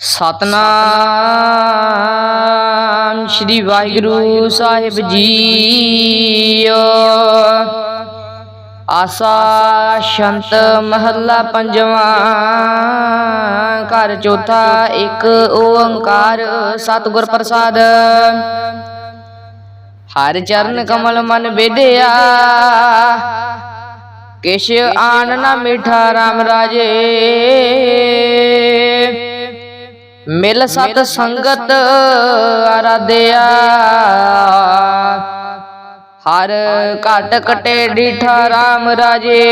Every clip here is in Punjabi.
ਸਤਨਾਮ ਸ੍ਰੀ ਵਾਹਿਗੁਰੂ ਸਾਹਿਬ ਜੀ ਆਸਾ ਸ਼ੰਤ ਮਹੱਲਾ ਪੰਜਵਾਂ, ਘਰ ਚੌਥਾ ਇੱਕ, ਓੰਕਾਰ ਸਤਿਗੁਰ ਪ੍ਰਸਾਦ। ਹਰ ਚਰਨ ਕਮਲ ਮਨ ਬੇਦਿਆ ਕਿਛ ਆਨ ਨਾ ਮਿਠਾ RAM ਰਾਜੇ। ਮਿਲ ਸਤ ਸੰਗਤ ਆਰਾਧਿਆ ਹਰ ਘਟ ਕਟੇ ਡੀਠਾ RAM ਰਾਜੇ।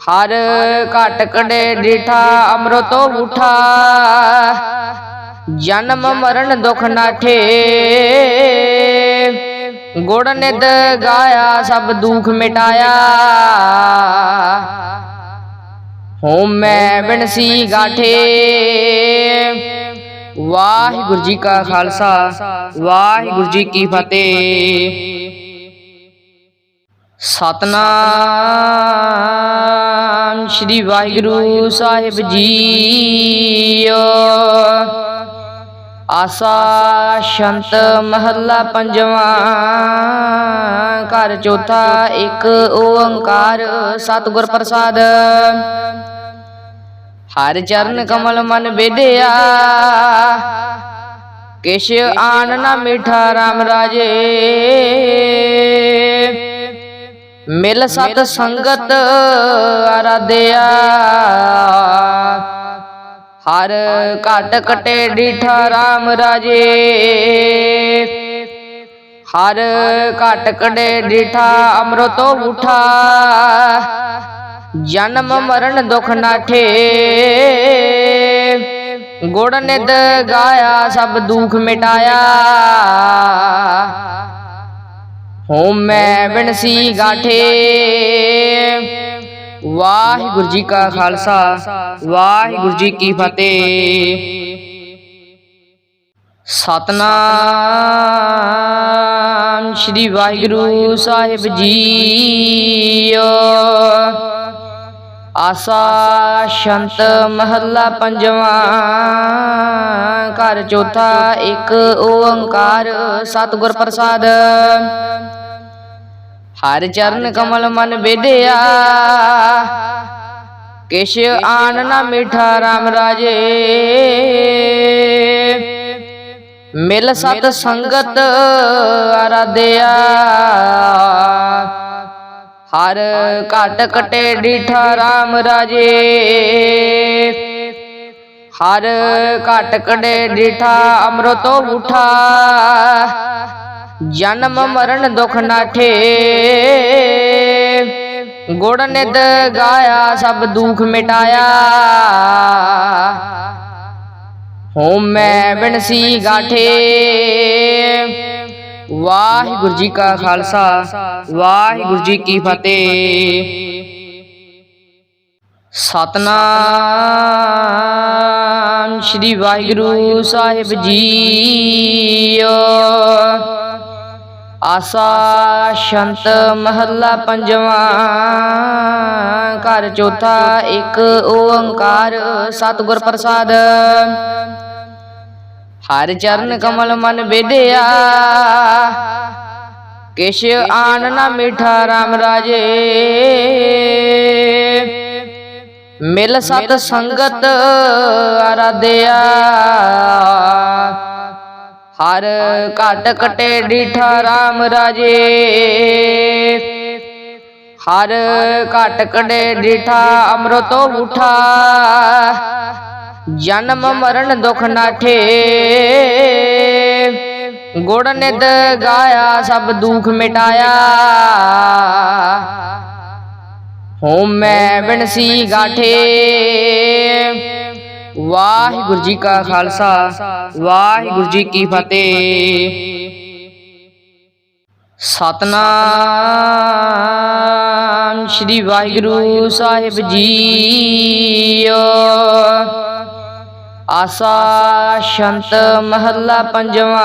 ਹਰ ਘਟ ਕਟੇ ਡੀਠਾ ਅੰਮ੍ਰਿਤੋ ਉਠਾ। ਜਨਮ ਮਰਨ ਦੁਖ ਨਾਠੇ ਗੁੜ ਨਿਦ ਗਾਇਆ ਸਭ ਦੁਖ ਮਿਟਾਇਆ। ਹੋਮ ਮੈਂ ਬਿਨਸੀ ਗਾਠੇ। ਵਾਹਿਗੁਰੂ ਜੀ ਕਾ ਖਾਲਸਾ। ਵਾਹਿਗੁਰੂ ਜੀ ਕੀ ਫਤਿਹ। ਸਤਨਾਮ ਸ੍ਰੀ ਵਾਹਿਗੁਰੂ ਸਾਹਿਬ ਜੀਓ। ਆਸਾ ਸ਼ੰਤ ਮਹੱਲਾ ਪੰਜਵਾਂ। ਘਰ ਚੌਥਾ ਇੱਕ ਓੰਕਾਰ ਸਤਿਗੁਰ ਪ੍ਰਸਾਦ। ਹਰ ਚਰਨ ਕਮਲ ਮਨ ਬੇਦਿਆ ਕਿਛ ਆਨ ਨਾ ਮਿਠਾ RAM ਰਾਜੇ। ਮਿਲ ਸਤ ਸੰਗਤ ਆਰਾਧਿਆ। ਹਰ ਘਟ ਕਟੇ ਡੀਠਾ RAM ਰਾਜੇ। ਹਰ ਘਟ ਕਟੇ ਡੀਠਾ ਅੰਮ੍ਰਿਤੋ ਉਠਾ। ਜਨਮ ਮਰਨ ਦੁਖ ਨਾਠੇ ਗੁੜ ਨਿਦ ਗਾਇਆ ਸਭ ਦੁਖ ਮਿਟਾਇਆ। ਹੋਮ ਮੈਂ ਬਿਨਸੀ ਗਾਠੇ। ਵਾਹਿਗੁਰੂ ਜੀ ਕਾ ਖਾਲਸਾ। ਵਾਹਿਗੁਰੂ ਜੀ ਕੀ ਫਤਿਹ। ਸਤਨਾਮ। ਸ੍ਰੀ ਵਾਹਿਗੁਰੂ ਸਾਹਿਬ ਜੀਓ। ਆਸਾ ਸ਼ੰਤ ਮਹੱਲਾ ਪੰਜਵਾਂ, ਘਰ ਚੌਥਾ ਇੱਕ ਓੰਕਾਰ ਸਤਿਗੁਰ ਪ੍ਰਸਾਦ। ਹਰ ਚਰਨ ਕਮਲ ਮਨ ਬੇਦਿਆ ਕਿਛ ਆਨ ਨਾ ਮਿਠਾ RAM ਰਾਜੇ। ਮਿਲ ਸਤ ਸੰਗਤ ਆਰਾਧਿਆ ਹਰ ਘਟ ਕਟੇ ਡੀਠਾ RAM ਰਾਜੇ। ਹਰ ਘਟ ਕਟੇ ਡੀਠਾ ਅੰਮ੍ਰਿਤੋ ਉਠਾ। ਜਨਮ ਮਰਨ ਦੁਖ ਨਾਠੇ ਗੁੜ ਨਿਦ ਗਾਇਆ, ਸਭ ਦੁਖ ਮਿਟਾਇਆ। ਹੋਮ ਮੈਂ ਬਿਨਸੀ ਗਾਠੇ। ਵਾਹਿਗੁਰੂ ਜੀ ਕਾ ਖਾਲਸਾ ਵਾਹਿਗੁਰੂ ਜੀ ਕੀ ਫਤਿਹ। ਸਤਨਾਮ ਸ੍ਰੀ ਵਾਹਿਗੁਰੂ ਸਾਹਿਬ ਜੀਓ। ਆਸਾ ਸ਼ੰਤ ਮਹੱਲਾ ਪੰਜਵਾਂ ਘਰ ਚੌਥਾ ਇੱਕ ਓੰਕਾਰ ਸਤਿਗੁਰ ਪ੍ਰਸਾਦ। ਹਰ ਚਰਨ ਕਮਲ ਮਨ ਬੇਦਿਆ ਕਿਛ ਆਨ ਨਾ ਮਿਠਾ RAM ਰਾਜੇ। ਮਿਲ ਸਤ ਸੰਗਤ ਆਰਾਧਿਆ ਹਰ ਘਟ ਕਟੇ ਡੀਠਾ RAM ਰਾਜੇ। ਹਰ ਘਟ ਕਟੇ ਡੀਠਾ ਅੰਮ੍ਰਿਤੋ ਉਠਾ। ਜਨਮ ਮਰਨ ਦੁਖ ਨਾਠੇ ਗੁੜ ਨਿਦ ਗਾਇਆ ਸਭ ਦੁਖ ਮਿਟਾਇਆ। ਹੋਮ ਮੈਂ ਬਿਨਸੀ ਗਾਠੇ। ਵਾਹਿਗੁਰੂ ਜੀ ਕਾ ਖਾਲਸਾ ਵਾਹਿਗੁਰੂ ਜੀ ਕੀ ਫਤਿਹ। ਸਤਨਾਮ ਸ੍ਰੀ ਵਾਹਿਗੁਰੂ ਸਾਹਿਬ ਜੀਓ। ਆਸਾ ਸ਼ੰਤ ਮਹੱਲਾ ਪੰਜਵਾਂ,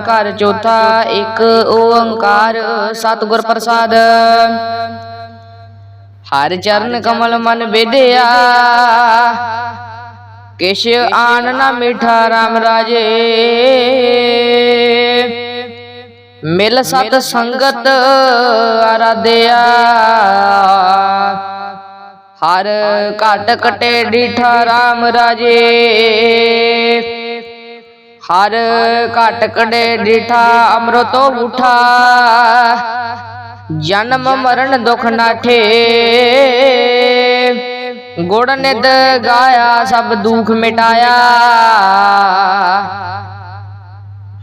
ਘਰ ਚੌਥਾ ਇੱਕ ਓੰਕਾਰ ਸਤਿਗੁਰ ਪ੍ਰਸਾਦ। ਹਰ ਚਰਨ ਕਮਲ ਮਨ ਵਿਦਿਆ ਕਿਛ ਆਨ ਨਾ ਮਿਠਾ RAM ਰਾਜੇ। ਮਿਲ ਸਤ ਸੰਗਤ ਆਰਾਧਿਆ। ਹਰ ਘਟ ਕਟੇ ਡੀਠਾ RAM ਰਾਜੇ। ਹਰ ਘਟ ਕਟੇ ਡੀਠਾ ਅੰਮ੍ਰਿਤੋ ਉਠਾ। ਜਨਮ ਮਰਨ ਦੁਖ ਨਾਠੇ ਗੁੜ ਨਿਦ ਗਾਇਆ, ਸਭ ਦੁਖ ਮਿਟਾਇਆ।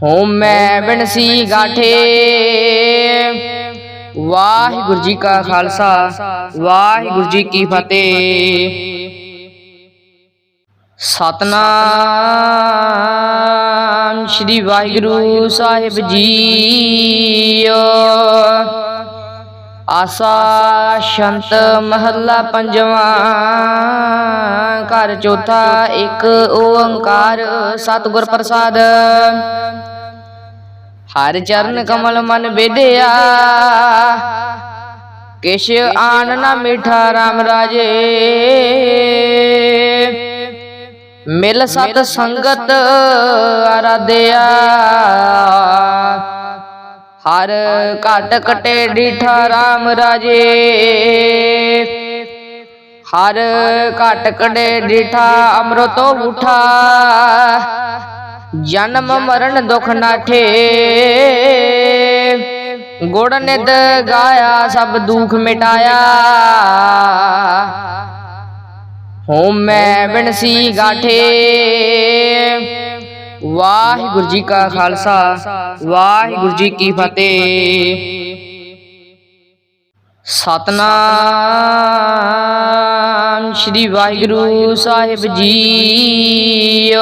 ਹੋਮ ਮੈਂ ਬਿਨਸੀ ਗਾਠੇ। ਵਾਹਿਗੁਰੂ ਜੀ ਕਾ ਖਾਲਸਾ ਵਾਹਿਗੁਰੂ ਜੀ ਕੀ ਫਤਿਹ। ਸਤਨਾਮ ਸ੍ਰੀ ਵਾਹਿਗੁਰੂ ਸਾਹਿਬ ਜੀਓ। ਆਸਾ ਸ਼ੰਤ ਮਹੱਲਾ ਪੰਜਵਾਂ ਘਰ ਚੌਥਾ ਇੱਕ ਓੰਕਾਰ ਸਤਿਗੁਰ ਪ੍ਰਸਾਦ। ਹਰ ਚਰਨ ਕਮਲ ਮਨ ਵਿਦਿਆ। ਕਿਛ ਆਨ ਨਾ ਮਿਠਾ RAM ਰਾਜੇ। ਮਿਲ ਸਤ ਸੰਗਤ ਅਰਾਧਿਆ ਹਰ ਘਟ ਕਟੇ ਡੀਠਾ RAM ਰਾਜੇ। ਹਰ ਘਟ ਕਟੇ ਡੀਠਾ ਅੰਮ੍ਰਿਤੋ ਉਠਾ। ਜਨਮ ਮਰਨ ਦੁਖ ਨਾਠੇ ਗੁੜ ਨਿਦ ਗਾਇਆ, ਸਭ ਦੁਖ ਮਿਟਾਇਆ। ਹੋਮ ਮੈਂ ਬਿਨਸੀ ਗਾਠੇ। ਵਾਹਿਗੁਰੂ ਜੀ ਕਾ ਖਾਲਸਾ, ਵਾਹਿਗੁਰੂ ਜੀ ਕੀ ਫਤਿਹ। ਸਤਨਾਮ ਸ੍ਰੀ ਵਾਹਿਗੁਰੂ ਸਾਹਿਬ ਜੀਓ।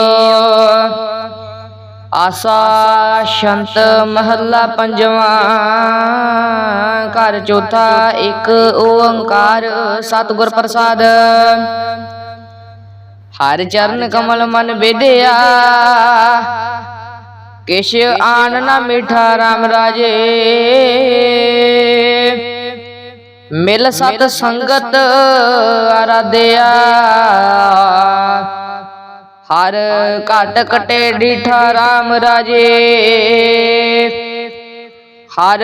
ਆਸਾ ਸ਼ੰਤ ਮਹੱਲਾ ਪੰਜਵਾਂ, ਘਰ ਚੌਥਾ ਇੱਕ, ਓੰਕਾਰ ਸਤਿਗੁਰ ਪ੍ਰਸਾਦ। ਹਰ ਚਰਨ ਕਮਲ ਮਨ ਵਿਦਿਆ, ਕਿਛ ਆਨ ਨਾ ਮਿਠਾ RAM ਰਾਜੇ। ਮਿਲ ਸਤ ਸੰਗਤ ਅਰਾਧਿਆ ਹਰ ਘਟ ਕਟੇ ਡੀਠਾ RAM ਰਾਜੇ। ਹਰ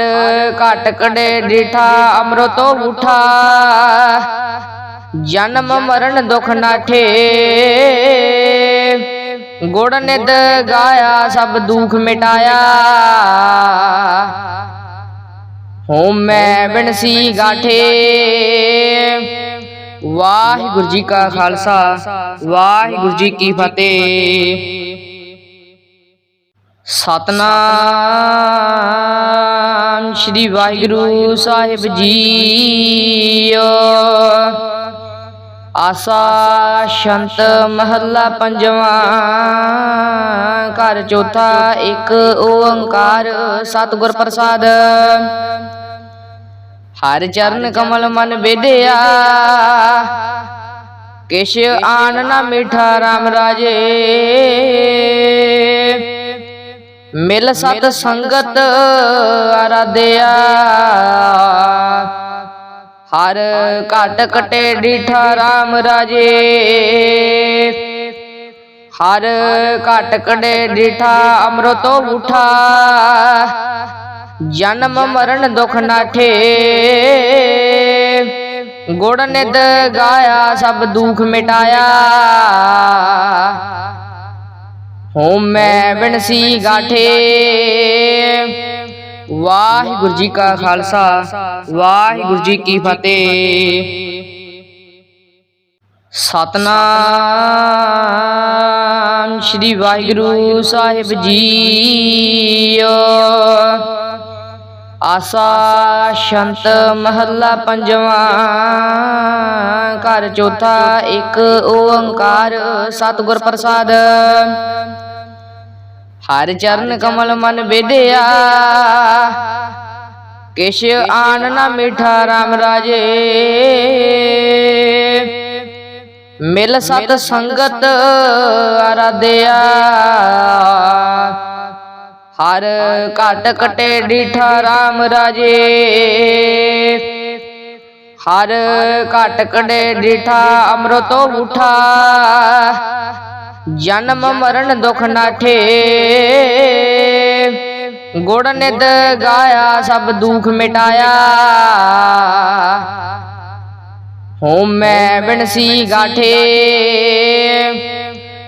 ਘਟ ਕਟੇ ਡੀਠਾ ਅੰਮ੍ਰਿਤੋ ਉਠਾ। ਜਨਮ ਮਰਨ ਦੁਖ ਨਾਠੇ ਗੁੜ ਨਿਦ ਗਾਇਆ, ਸਭ ਦੁਖ ਮਿਟਾਇਆ। ਹੋਮ ਮੈਂ ਬਿਨਸੀ ਗਾਠੇ। ਵਾਹਿਗੁਰੂ ਜੀ ਕਾ ਖਾਲਸਾ, ਵਾਹਿਗੁਰੂ ਜੀ ਕੀ ਫਤਿਹ। ਸਤਨਾਮ ਸ੍ਰੀ ਵਾਹਿਗੁਰੂ ਸਾਹਿਬ ਜੀਓ। ਆਸਾ ਸ਼ੰਤ ਮਹੱਲਾ ਪੰਜਵਾਂ, ਘਰ ਚੌਥਾ ਇੱਕ ਓੰਕਾਰ ਸਤਿਗੁਰ ਪ੍ਰਸਾਦ। ਹਰ ਚਰਨ ਕਮਲ ਮਨ ਵਿਦਿਆ। ਕਿਛ ਆਨ ਨਾ ਮਿਠਾ RAM ਰਾਜੇ। ਮਿਲ ਸਤ ਸੰਗਤ ਅਰਾਧਿਆ। ਹਰ ਘਟ ਕਟੇ ਡੀਠਾ RAM ਰਾਜੇ। ਹਰ ਘਟ ਕਟੇ ਡੀਠਾ ਅੰਮ੍ਰਿਤੋ ਉਠਾ। ਜਨਮ ਮਰਨ ਦੁਖ ਨਾਠੇ ਗੁੜ ਨਿਦ ਗਾਇਆ, ਸਭ ਦੁੱਖ ਮਿਟਾਇਆ। ਹੋਮ ਮੈਂ ਬਿਨਸੀ ਗਾਠੇ। ਵਾਹਿਗੁਰੂ ਜੀ ਕਾ ਖਾਲਸਾ, ਵਾਹਿਗੁਰੂ ਜੀ ਕੀ ਫਤਿਹ। ਸਤਨਾਮ ਸ੍ਰੀ ਵਾਹਿਗੁਰੂ ਸਾਹਿਬ ਜੀਓ। ਆਸਾ ਸ਼ੰਤ ਮਹੱਲਾ ਪੰਜਵਾਂ, ਘਰ ਚੌਥਾ ਇੱਕ, ਓੰਕਾਰ ਸਤਿਗੁਰ ਪ੍ਰਸਾਦ। ਹਰ ਚਰਨ ਕਮਲ ਮਨ ਵਿਦਿਆ, ਕਿਛ ਆਨ ਨਾ ਮਿਠਾ RAM ਰਾਜੇ। ਮਿਲ ਸਤ ਸੰਗਤ ਅਰਾਧਿਆ ਹਰ ਘਟ ਕਟੇ ਡੀਠਾ RAM ਰਾਜੇ। ਹਰ ਘਟ ਕੜੇ ਡੀਠਾ ਅੰਮ੍ਰਿਤੋ ਉਠਾ। ਜਨਮ ਮਰਨ ਦੁਖ ਨਾਠੇ ਗੁੜ ਨਿਦ ਗਾਇਆ, ਸਭ ਦੁਖ ਮਿਟਾਇਆ। ਹੋਮ ਮੈਂ ਬਿਨਸੀ ਗਾਠੇ।